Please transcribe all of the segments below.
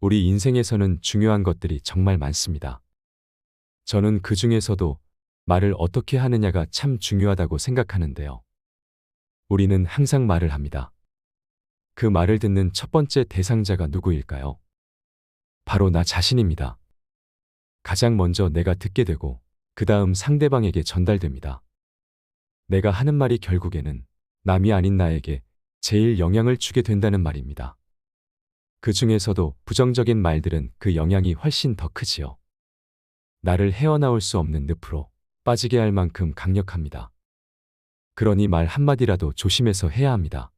우리 인생에서는 중요한 것들이 정말 많습니다. 저는 그 중에서도 말을 어떻게 하느냐가 참 중요하다고 생각하는데요. 우리는 항상 말을 합니다. 그 말을 듣는 첫 번째 대상자가 누구일까요? 바로 나 자신입니다. 가장 먼저 내가 듣게 되고 그 다음 상대방에게 전달됩니다. 내가 하는 말이 결국에는 남이 아닌 나에게 제일 영향을 주게 된다는 말입니다. 그 중에서도 부정적인 말들은 그 영향이 훨씬 더 크지요. 나를 헤어나올 수 없는 늪으로 빠지게 할 만큼 강력합니다. 그러니 말 한마디라도 조심해서 해야 합니다.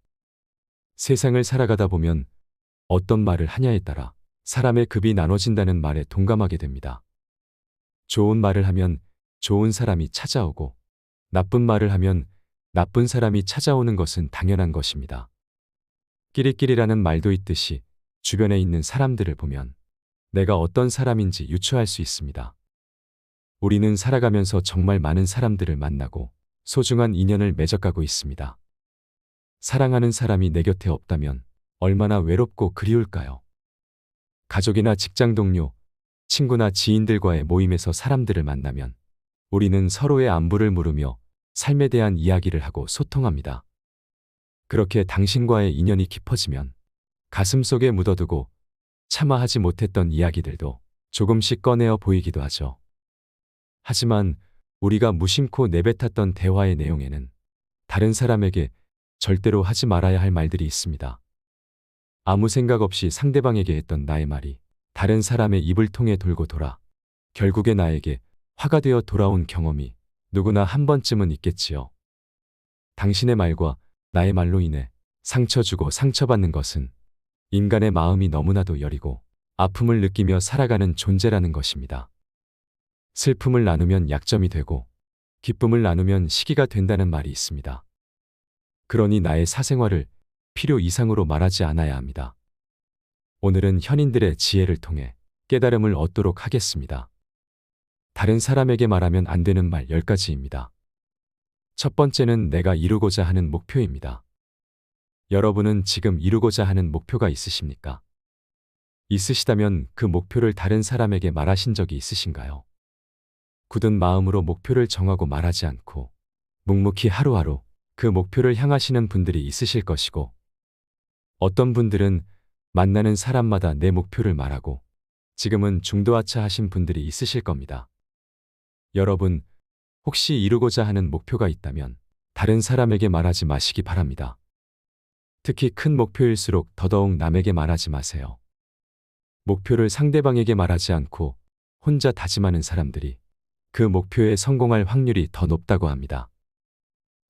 세상을 살아가다 보면 어떤 말을 하냐에 따라 사람의 급이 나눠진다는 말에 동감하게 됩니다. 좋은 말을 하면 좋은 사람이 찾아오고 나쁜 말을 하면 나쁜 사람이 찾아오는 것은 당연한 것입니다. 끼리끼리라는 말도 있듯이 주변에 있는 사람들을 보면 내가 어떤 사람인지 유추할 수 있습니다. 우리는 살아가면서 정말 많은 사람들을 만나고 소중한 인연을 맺어가고 있습니다. 사랑하는 사람이 내 곁에 없다면 얼마나 외롭고 그리울까요? 가족이나 직장 동료, 친구나 지인들과의 모임에서 사람들을 만나면 우리는 서로의 안부를 물으며 삶에 대한 이야기를 하고 소통합니다. 그렇게 당신과의 인연이 깊어지면 가슴 속에 묻어두고 차마 하지 못했던 이야기들도 조금씩 꺼내어 보이기도 하죠. 하지만 우리가 무심코 내뱉었던 대화의 내용에는 다른 사람에게 절대로 하지 말아야 할 말들이 있습니다. 아무 생각 없이 상대방에게 했던 나의 말이 다른 사람의 입을 통해 돌고 돌아 결국에 나에게 화가 되어 돌아온 경험이 누구나 한 번쯤은 있겠지요. 당신의 말과 나의 말로 인해 상처 주고 상처받는 것은 인간의 마음이 너무나도 여리고 아픔을 느끼며 살아가는 존재라는 것입니다. 슬픔을 나누면 약점이 되고 기쁨을 나누면 시기가 된다는 말이 있습니다. 그러니 나의 사생활을 필요 이상으로 말하지 않아야 합니다. 오늘은 현인들의 지혜를 통해 깨달음을 얻도록 하겠습니다. 다른 사람에게 말하면 안 되는 말 10가지입니다. 첫 번째는 내가 이루고자 하는 목표입니다. 여러분은 지금 이루고자 하는 목표가 있으십니까? 있으시다면 그 목표를 다른 사람에게 말하신 적이 있으신가요? 굳은 마음으로 목표를 정하고 말하지 않고 묵묵히 하루하루 그 목표를 향하시는 분들이 있으실 것이고 어떤 분들은 만나는 사람마다 내 목표를 말하고 지금은 중도하차 하신 분들이 있으실 겁니다. 여러분, 혹시 이루고자 하는 목표가 있다면 다른 사람에게 말하지 마시기 바랍니다. 특히 큰 목표일수록 더더욱 남에게 말하지 마세요. 목표를 상대방에게 말하지 않고 혼자 다짐하는 사람들이 그 목표에 성공할 확률이 더 높다고 합니다.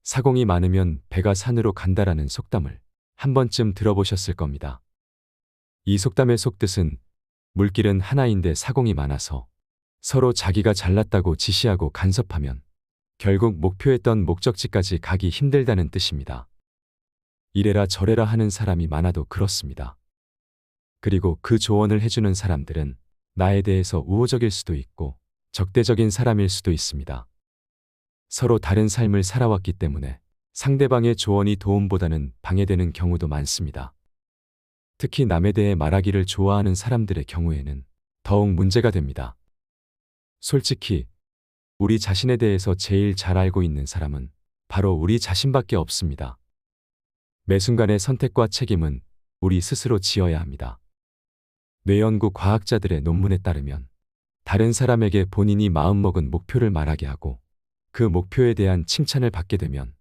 사공이 많으면 배가 산으로 간다라는 속담을 한 번쯤 들어보셨을 겁니다. 이 속담의 속뜻은 물길은 하나인데 사공이 많아서 서로 자기가 잘났다고 지시하고 간섭하면 결국 목표했던 목적지까지 가기 힘들다는 뜻입니다. 이래라 저래라 하는 사람이 많아도 그렇습니다. 그리고 그 조언을 해주는 사람들은 나에 대해서 우호적일 수도 있고 적대적인 사람일 수도 있습니다. 서로 다른 삶을 살아왔기 때문에 상대방의 조언이 도움보다는 방해되는 경우도 많습니다. 특히 남에 대해 말하기를 좋아하는 사람들의 경우에는 더욱 문제가 됩니다. 솔직히 우리 자신에 대해서 제일 잘 알고 있는 사람은 바로 우리 자신밖에 없습니다. 매 순간의 선택과 책임은 우리 스스로 지어야 합니다. 뇌연구 과학자들의 논문에 따르면 다른 사람에게 본인이 마음먹은 목표를 말하게 하고 그 목표에 대한 칭찬을 받게 되면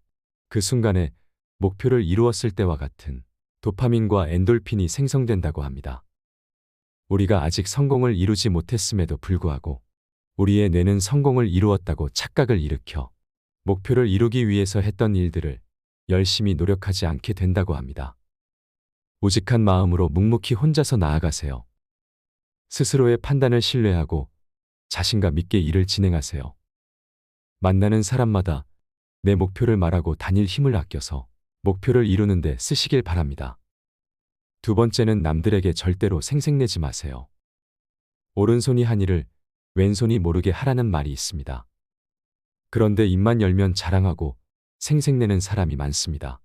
그 순간에 목표를 이루었을 때와 같은 도파민과 엔돌핀이 생성된다고 합니다. 우리가 아직 성공을 이루지 못했음에도 불구하고 우리의 뇌는 성공을 이루었다고 착각을 일으켜 목표를 이루기 위해서 했던 일들을 열심히 노력하지 않게 된다고 합니다. 우직한 마음으로 묵묵히 혼자서 나아가세요. 스스로의 판단을 신뢰하고 자신감 있게 일을 진행하세요. 만나는 사람마다 내 목표를 말하고 다닐 힘을 아껴서 목표를 이루는데 쓰시길 바랍니다. 두 번째는 남들에게 절대로 생색내지 마세요. 오른손이 한 일을 왼손이 모르게 하라는 말이 있습니다. 그런데 입만 열면 자랑하고 생색내는 사람이 많습니다.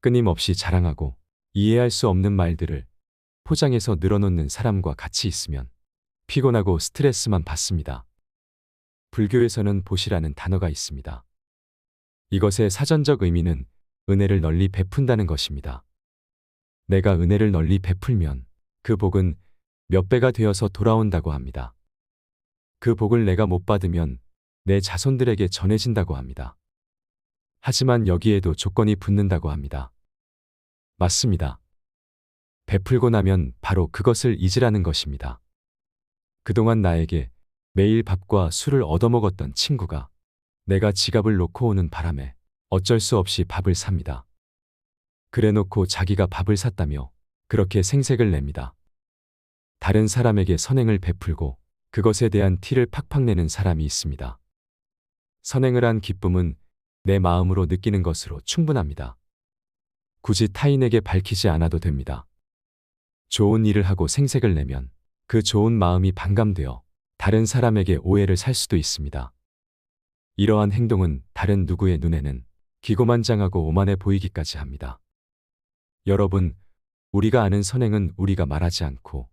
끊임없이 자랑하고 이해할 수 없는 말들을 포장해서 늘어놓는 사람과 같이 있으면 피곤하고 스트레스만 받습니다. 불교에서는 보시라는 단어가 있습니다. 이것의 사전적 의미는 은혜를 널리 베푼다는 것입니다. 내가 은혜를 널리 베풀면 그 복은 몇 배가 되어서 돌아온다고 합니다. 그 복을 내가 못 받으면 내 자손들에게 전해진다고 합니다. 하지만 여기에도 조건이 붙는다고 합니다. 맞습니다. 베풀고 나면 바로 그것을 잊으라는 것입니다. 그동안 나에게 매일 밥과 술을 얻어먹었던 친구가 내가 지갑을 놓고 오는 바람에 어쩔 수 없이 밥을 삽니다. 그래 놓고 자기가 밥을 샀다며 그렇게 생색을 냅니다. 다른 사람에게 선행을 베풀고 그것에 대한 티를 팍팍 내는 사람이 있습니다. 선행을 한 기쁨은 내 마음으로 느끼는 것으로 충분합니다. 굳이 타인에게 밝히지 않아도 됩니다. 좋은 일을 하고 생색을 내면 그 좋은 마음이 반감되어 다른 사람에게 오해를 살 수도 있습니다. 이러한 행동은 다른 누구의 눈에는 기고만장하고 오만해 보이기까지 합니다. 여러분, 우리가 아는 선행은 우리가 말하지 않고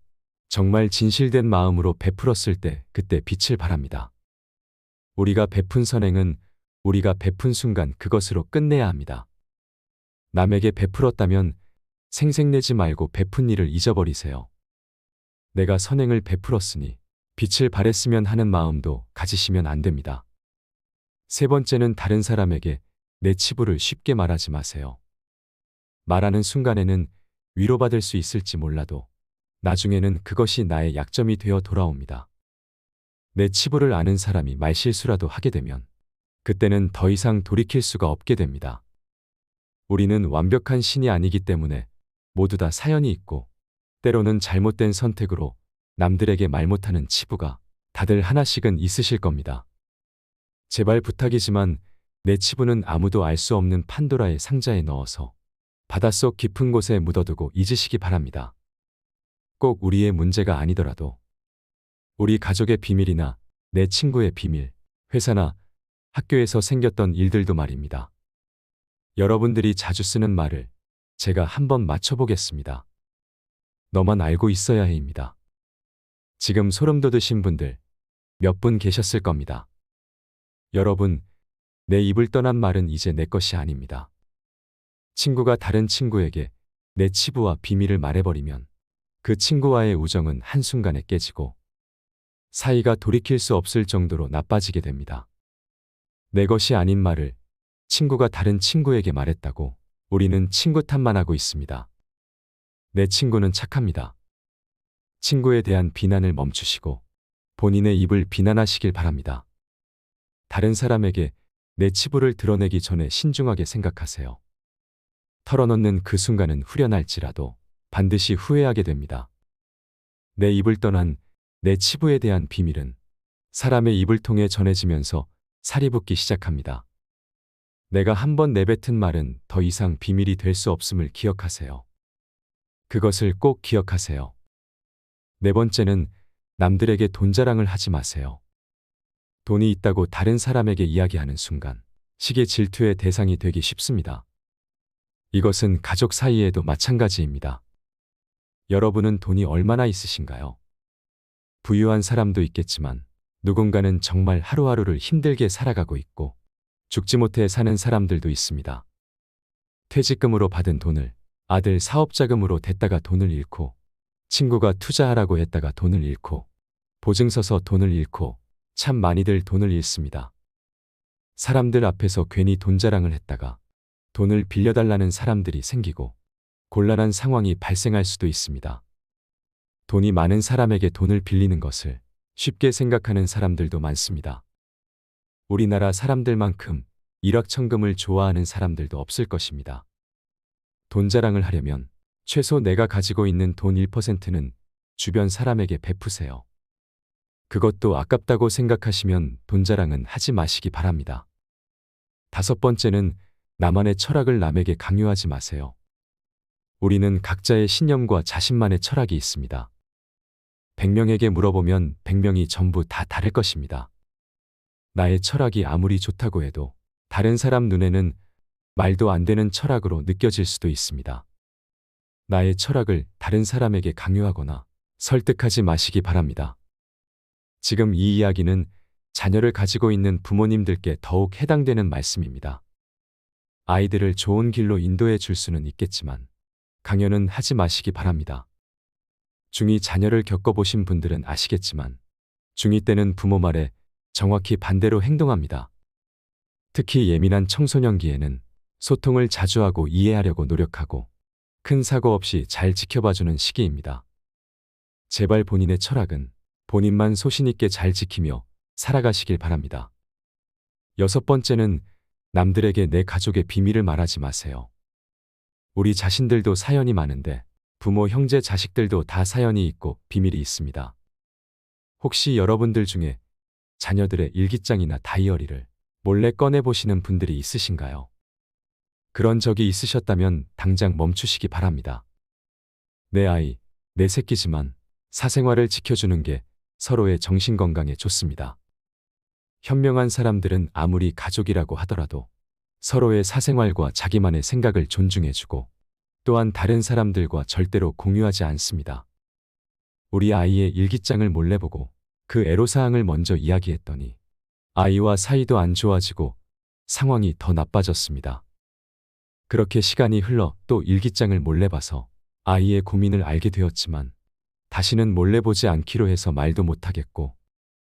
정말 진실된 마음으로 베풀었을 때 그때 빛을 발합니다. 우리가 베푼 선행은 우리가 베푼 순간 그것으로 끝내야 합니다. 남에게 베풀었다면 생색내지 말고 베푼 일을 잊어버리세요. 내가 선행을 베풀었으니 빛을 발했으면 하는 마음도 가지시면 안 됩니다. 세 번째는 다른 사람에게 내 치부를 쉽게 말하지 마세요. 말하는 순간에는 위로받을 수 있을지 몰라도 나중에는 그것이 나의 약점이 되어 돌아옵니다. 내 치부를 아는 사람이 말실수라도 하게 되면 그때는 더 이상 돌이킬 수가 없게 됩니다. 우리는 완벽한 신이 아니기 때문에 모두 다 사연이 있고 때로는 잘못된 선택으로 남들에게 말 못하는 치부가 다들 하나씩은 있으실 겁니다. 제발 부탁이지만 내 치부는 아무도 알 수 없는 판도라의 상자에 넣어서 바닷속 깊은 곳에 묻어두고 잊으시기 바랍니다. 꼭 우리의 문제가 아니더라도 우리 가족의 비밀이나 내 친구의 비밀, 회사나 학교에서 생겼던 일들도 말입니다. 여러분들이 자주 쓰는 말을 제가 한번 맞춰보겠습니다. 너만 알고 있어야 해입니다. 지금 소름 돋으신 분들 몇 분 계셨을 겁니다. 여러분, 내 입을 떠난 말은 이제 내 것이 아닙니다. 친구가 다른 친구에게 내 치부와 비밀을 말해버리면 그 친구와의 우정은 한순간에 깨지고 사이가 돌이킬 수 없을 정도로 나빠지게 됩니다. 내 것이 아닌 말을 친구가 다른 친구에게 말했다고 우리는 친구 탓만 하고 있습니다. 내 친구는 착합니다. 친구에 대한 비난을 멈추시고 본인의 입을 비난하시길 바랍니다. 다른 사람에게 내 치부를 드러내기 전에 신중하게 생각하세요. 털어놓는 그 순간은 후련할지라도 반드시 후회하게 됩니다. 내 입을 떠난 내 치부에 대한 비밀은 사람의 입을 통해 전해지면서 살이 붙기 시작합니다. 내가 한 번 내뱉은 말은 더 이상 비밀이 될 수 없음을 기억하세요. 그것을 꼭 기억하세요. 네 번째는 남들에게 돈 자랑을 하지 마세요. 돈이 있다고 다른 사람에게 이야기하는 순간 시기 질투의 대상이 되기 쉽습니다. 이것은 가족 사이에도 마찬가지입니다. 여러분은 돈이 얼마나 있으신가요? 부유한 사람도 있겠지만 누군가는 정말 하루하루를 힘들게 살아가고 있고 죽지 못해 사는 사람들도 있습니다. 퇴직금으로 받은 돈을 아들 사업자금으로 댔다가 돈을 잃고 친구가 투자하라고 했다가 돈을 잃고 보증 서서 돈을 잃고 참 많이들 돈을 잃습니다. 사람들 앞에서 괜히 돈 자랑을 했다가 돈을 빌려달라는 사람들이 생기고 곤란한 상황이 발생할 수도 있습니다. 돈이 많은 사람에게 돈을 빌리는 것을 쉽게 생각하는 사람들도 많습니다. 우리나라 사람들만큼 일확천금을 좋아하는 사람들도 없을 것입니다. 돈 자랑을 하려면 최소 내가 가지고 있는 돈 1%는 주변 사람에게 베푸세요. 그것도 아깝다고 생각하시면 돈 자랑은 하지 마시기 바랍니다. 다섯 번째는 나만의 철학을 남에게 강요하지 마세요. 우리는 각자의 신념과 자신만의 철학이 있습니다. 100명에게 물어보면 100명이 전부 다 다를 것입니다. 나의 철학이 아무리 좋다고 해도 다른 사람 눈에는 말도 안 되는 철학으로 느껴질 수도 있습니다. 나의 철학을 다른 사람에게 강요하거나 설득하지 마시기 바랍니다. 지금 이 이야기는 자녀를 가지고 있는 부모님들께 더욱 해당되는 말씀입니다. 아이들을 좋은 길로 인도해 줄 수는 있겠지만 강요는 하지 마시기 바랍니다. 중2 자녀를 겪어보신 분들은 아시겠지만 중2 때는 부모 말에 정확히 반대로 행동합니다. 특히 예민한 청소년기에는 소통을 자주 하고 이해하려고 노력하고 큰 사고 없이 잘 지켜봐주는 시기입니다. 제발 본인의 철학은 본인만 소신있게 잘 지키며 살아가시길 바랍니다. 여섯 번째는 남들에게 내 가족의 비밀을 말하지 마세요. 우리 자신들도 사연이 많은데 부모, 형제, 자식들도 다 사연이 있고 비밀이 있습니다. 혹시 여러분들 중에 자녀들의 일기장이나 다이어리를 몰래 꺼내보시는 분들이 있으신가요? 그런 적이 있으셨다면 당장 멈추시기 바랍니다. 내 아이, 내 새끼지만 사생활을 지켜주는 게 서로의 정신건강에 좋습니다. 현명한 사람들은 아무리 가족이라고 하더라도 서로의 사생활과 자기만의 생각을 존중해주고 또한 다른 사람들과 절대로 공유하지 않습니다. 우리 아이의 일기장을 몰래 보고 그 애로사항을 먼저 이야기했더니 아이와 사이도 안 좋아지고 상황이 더 나빠졌습니다. 그렇게 시간이 흘러 또 일기장을 몰래 봐서 아이의 고민을 알게 되었지만 다시는 몰래 보지 않기로 해서 말도 못하겠고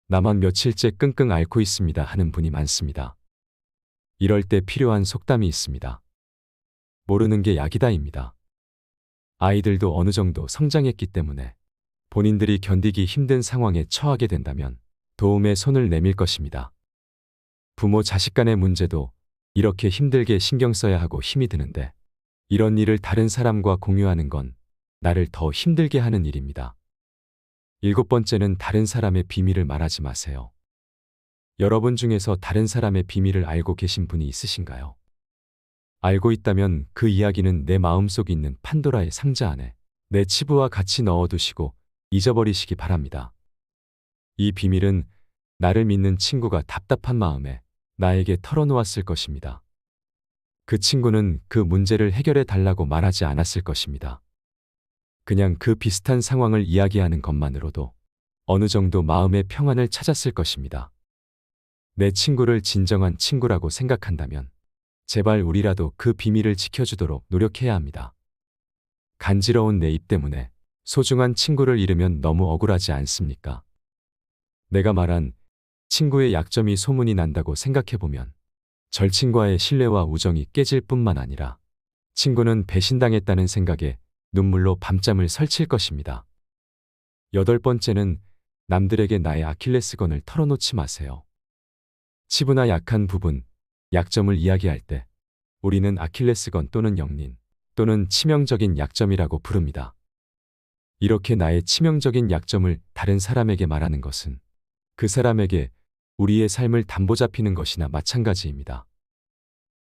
나만 며칠째 끙끙 앓고 있습니다 하는 분이 많습니다. 이럴 때 필요한 속담이 있습니다. 모르는 게 약이다입니다. 아이들도 어느 정도 성장했기 때문에 본인들이 견디기 힘든 상황에 처하게 된다면 도움의 손을 내밀 것입니다. 부모 자식 간의 문제도 이렇게 힘들게 신경 써야 하고 힘이 드는데 이런 일을 다른 사람과 공유하는 건 나를 더 힘들게 하는 일입니다. 일곱 번째는 다른 사람의 비밀을 말하지 마세요. 여러분 중에서 다른 사람의 비밀을 알고 계신 분이 있으신가요? 알고 있다면 그 이야기는 내 마음속에 있는 판도라의 상자 안에 내 치부와 같이 넣어두시고 잊어버리시기 바랍니다. 이 비밀은 나를 믿는 친구가 답답한 마음에 나에게 털어놓았을 것입니다. 그 친구는 그 문제를 해결해 달라고 말하지 않았을 것입니다. 그냥 그 비슷한 상황을 이야기하는 것만으로도 어느 정도 마음의 평안을 찾았을 것입니다. 내 친구를 진정한 친구라고 생각한다면 제발 우리라도 그 비밀을 지켜주도록 노력해야 합니다. 간지러운 내 입 때문에 소중한 친구를 잃으면 너무 억울하지 않습니까? 내가 말한 친구의 약점이 소문이 난다고 생각해보면 절친과의 신뢰와 우정이 깨질 뿐만 아니라 친구는 배신당했다는 생각에 눈물로 밤잠을 설칠 것입니다. 여덟 번째는 남들에게 나의 아킬레스건을 털어놓지 마세요. 치부나 약한 부분, 약점을 이야기할 때 우리는 아킬레스건 또는 영린 또는 치명적인 약점이라고 부릅니다. 이렇게 나의 치명적인 약점을 다른 사람에게 말하는 것은 그 사람에게 우리의 삶을 담보 잡히는 것이나 마찬가지입니다.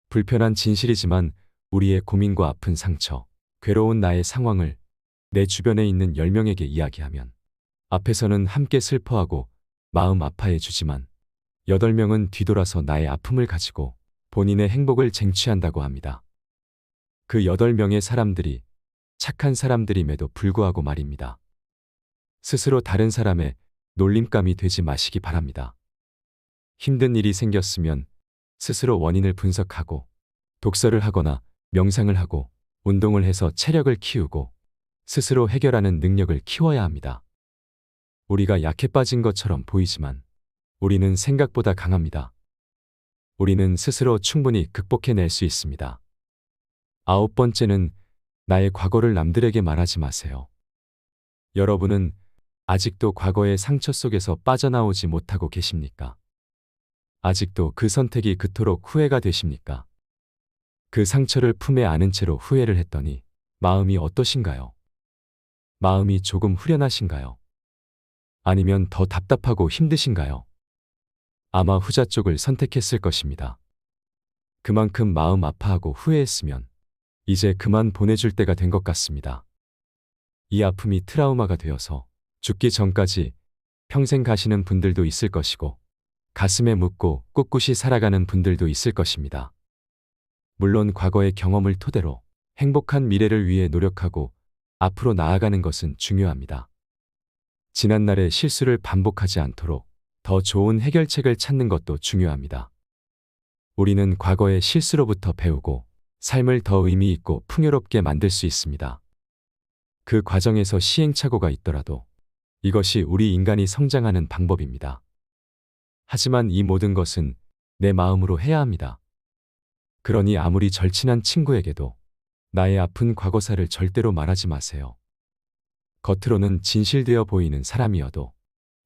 불편한 진실이지만 우리의 고민과 아픈 상처, 괴로운 나의 상황을 내 주변에 있는 10명에게 이야기하면 앞에서는 함께 슬퍼하고 마음 아파해 주지만 8명은 뒤돌아서 나의 아픔을 가지고 본인의 행복을 쟁취한다고 합니다. 그 8명의 사람들이 착한 사람들임에도 불구하고 말입니다. 스스로 다른 사람의 놀림감이 되지 마시기 바랍니다. 힘든 일이 생겼으면 스스로 원인을 분석하고 독서를 하거나 명상을 하고 운동을 해서 체력을 키우고 스스로 해결하는 능력을 키워야 합니다. 우리가 약해 빠진 것처럼 보이지만 우리는 생각보다 강합니다. 우리는 스스로 충분히 극복해낼 수 있습니다. 아홉 번째는 나의 과거를 남들에게 말하지 마세요. 여러분은 아직도 과거의 상처 속에서 빠져나오지 못하고 계십니까? 아직도 그 선택이 그토록 후회가 되십니까? 그 상처를 품에 안은 채로 후회를 했더니 마음이 어떠신가요? 마음이 조금 후련하신가요? 아니면 더 답답하고 힘드신가요? 아마 후자 쪽을 선택했을 것입니다. 그만큼 마음 아파하고 후회했으면 이제 그만 보내줄 때가 된 것 같습니다. 이 아픔이 트라우마가 되어서 죽기 전까지 평생 가시는 분들도 있을 것이고 가슴에 묻고 꿋꿋이 살아가는 분들도 있을 것입니다. 물론 과거의 경험을 토대로 행복한 미래를 위해 노력하고 앞으로 나아가는 것은 중요합니다. 지난날의 실수를 반복하지 않도록 더 좋은 해결책을 찾는 것도 중요합니다. 우리는 과거의 실수로부터 배우고 삶을 더 의미 있고 풍요롭게 만들 수 있습니다. 그 과정에서 시행착오가 있더라도 이것이 우리 인간이 성장하는 방법입니다. 하지만 이 모든 것은 내 마음으로 해야 합니다. 그러니 아무리 절친한 친구에게도 나의 아픈 과거사를 절대로 말하지 마세요. 겉으로는 진실되어 보이는 사람이어도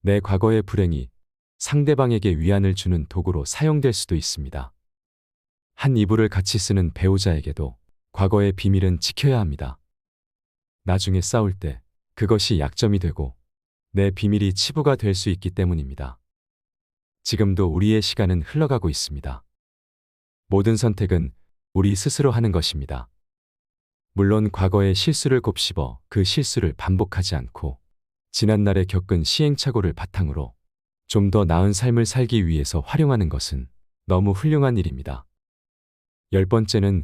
내 과거의 불행이 상대방에게 위안을 주는 도구로 사용될 수도 있습니다. 한 이불을 같이 쓰는 배우자에게도 과거의 비밀은 지켜야 합니다. 나중에 싸울 때 그것이 약점이 되고 내 비밀이 치부가 될 수 있기 때문입니다. 지금도 우리의 시간은 흘러가고 있습니다. 모든 선택은 우리 스스로 하는 것입니다. 물론 과거의 실수를 곱씹어 그 실수를 반복하지 않고 지난날에 겪은 시행착오를 바탕으로 좀 더 나은 삶을 살기 위해서 활용하는 것은 너무 훌륭한 일입니다. 열 번째는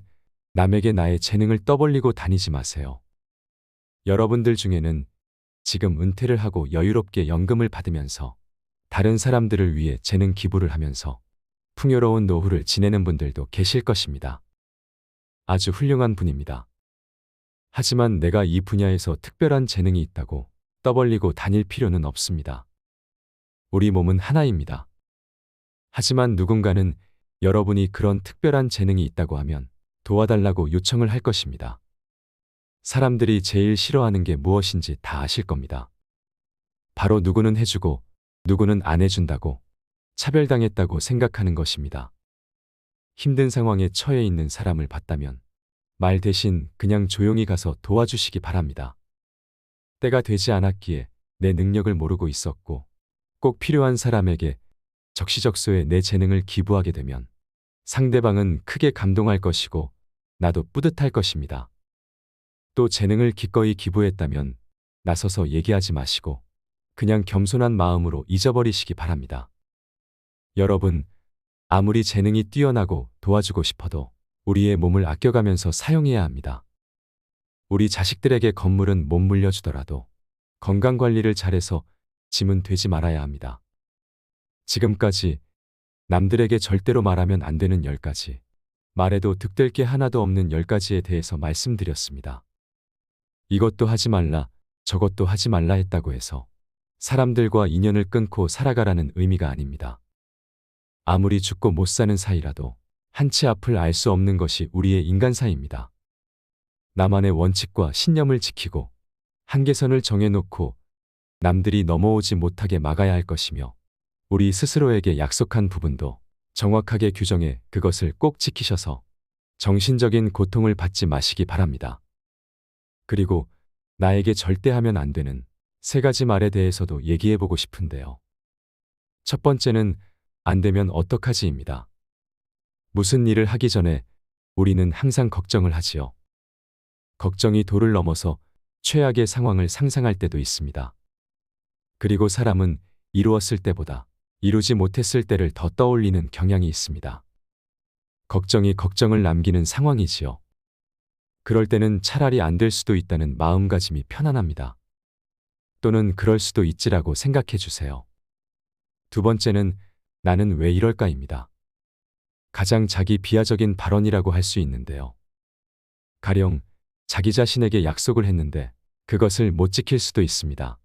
남에게 나의 재능을 떠벌리고 다니지 마세요. 여러분들 중에는 지금 은퇴를 하고 여유롭게 연금을 받으면서 다른 사람들을 위해 재능 기부를 하면서 풍요로운 노후를 지내는 분들도 계실 것입니다. 아주 훌륭한 분입니다. 하지만 내가 이 분야에서 특별한 재능이 있다고 떠벌리고 다닐 필요는 없습니다. 우리 몸은 하나입니다. 하지만 누군가는 여러분이 그런 특별한 재능이 있다고 하면 도와달라고 요청을 할 것입니다. 사람들이 제일 싫어하는 게 무엇인지 다 아실 겁니다. 바로 누구는 해주고 누구는 안 해준다고 차별당했다고 생각하는 것입니다. 힘든 상황에 처해 있는 사람을 봤다면 말 대신 그냥 조용히 가서 도와주시기 바랍니다. 때가 되지 않았기에 내 능력을 모르고 있었고 꼭 필요한 사람에게 적시적소에 내 재능을 기부하게 되면 상대방은 크게 감동할 것이고 나도 뿌듯할 것입니다. 또 재능을 기꺼이 기부했다면 나서서 얘기하지 마시고 그냥 겸손한 마음으로 잊어버리시기 바랍니다. 여러분, 아무리 재능이 뛰어나고 도와주고 싶어도 우리의 몸을 아껴가면서 사용해야 합니다. 우리 자식들에게 건물은 못 물려주더라도 건강 관리를 잘해서 짐은 되지 말아야 합니다. 지금까지 남들에게 절대로 말하면 안 되는 10가지, 말해도 득될 게 하나도 없는 10가지에 대해서 말씀드렸습니다. 이것도 하지 말라, 저것도 하지 말라 했다고 해서 사람들과 인연을 끊고 살아가라는 의미가 아닙니다. 아무리 죽고 못 사는 사이라도 한치 앞을 알 수 없는 것이 우리의 인간사입니다. 나만의 원칙과 신념을 지키고 한계선을 정해놓고 남들이 넘어오지 못하게 막아야 할 것이며 우리 스스로에게 약속한 부분도 정확하게 규정해 그것을 꼭 지키셔서 정신적인 고통을 받지 마시기 바랍니다. 그리고 나에게 절대 하면 안 되는 세 가지 말에 대해서도 얘기해 보고 싶은데요. 첫 번째는 안 되면 어떡하지입니다. 무슨 일을 하기 전에 우리는 항상 걱정을 하지요. 걱정이 도를 넘어서 최악의 상황을 상상할 때도 있습니다. 그리고 사람은 이루었을 때보다 이루지 못했을 때를 더 떠올리는 경향이 있습니다. 걱정이 걱정을 남기는 상황이지요. 그럴 때는 차라리 안 될 수도 있다는 마음가짐이 편안합니다. 또는 그럴 수도 있지라고 생각해 주세요. 두 번째는 나는 왜 이럴까입니다. 가장 자기 비하적인 발언이라고 할 수 있는데요. 가령 자기 자신에게 약속을 했는데 그것을 못 지킬 수도 있습니다.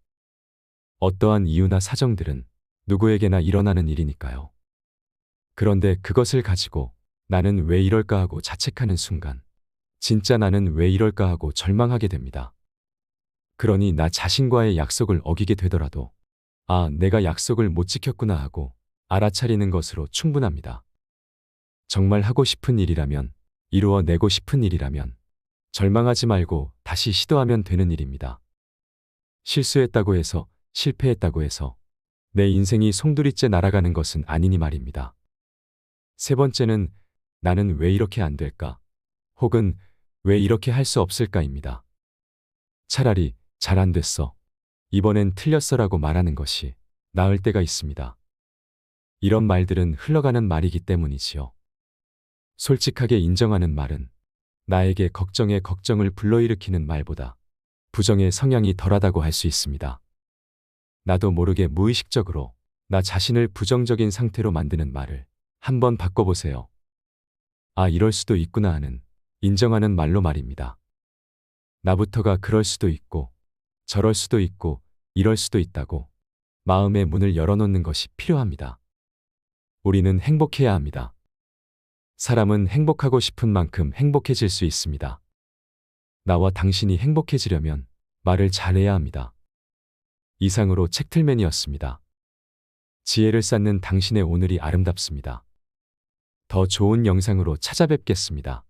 어떠한 이유나 사정들은 누구에게나 일어나는 일이니까요. 그런데 그것을 가지고 나는 왜 이럴까 하고 자책하는 순간 진짜 나는 왜 이럴까 하고 절망하게 됩니다. 그러니 나 자신과의 약속을 어기게 되더라도 아, 내가 약속을 못 지켰구나 하고 알아차리는 것으로 충분합니다. 정말 하고 싶은 일이라면, 이루어내고 싶은 일이라면, 절망하지 말고 다시 시도하면 되는 일입니다. 실수했다고 해서, 실패했다고 해서, 내 인생이 송두리째 날아가는 것은 아니니 말입니다. 세 번째는 나는 왜 이렇게 안 될까? 혹은 왜 이렇게 할 수 없을까입니다. 차라리 잘 안 됐어. 이번엔 틀렸어라고 말하는 것이 나을 때가 있습니다. 이런 말들은 흘러가는 말이기 때문이지요. 솔직하게 인정하는 말은 나에게 걱정에 걱정을 불러일으키는 말보다 부정의 성향이 덜하다고 할 수 있습니다. 나도 모르게 무의식적으로 나 자신을 부정적인 상태로 만드는 말을 한번 바꿔보세요. 아, 이럴 수도 있구나 하는 인정하는 말로 말입니다. 나부터가 그럴 수도 있고, 저럴 수도 있고, 이럴 수도 있다고 마음의 문을 열어놓는 것이 필요합니다. 우리는 행복해야 합니다. 사람은 행복하고 싶은 만큼 행복해질 수 있습니다. 나와 당신이 행복해지려면 말을 잘해야 합니다. 이상으로 책틀맨이었습니다. 지혜를 쌓는 당신의 오늘이 아름답습니다. 더 좋은 영상으로 찾아뵙겠습니다.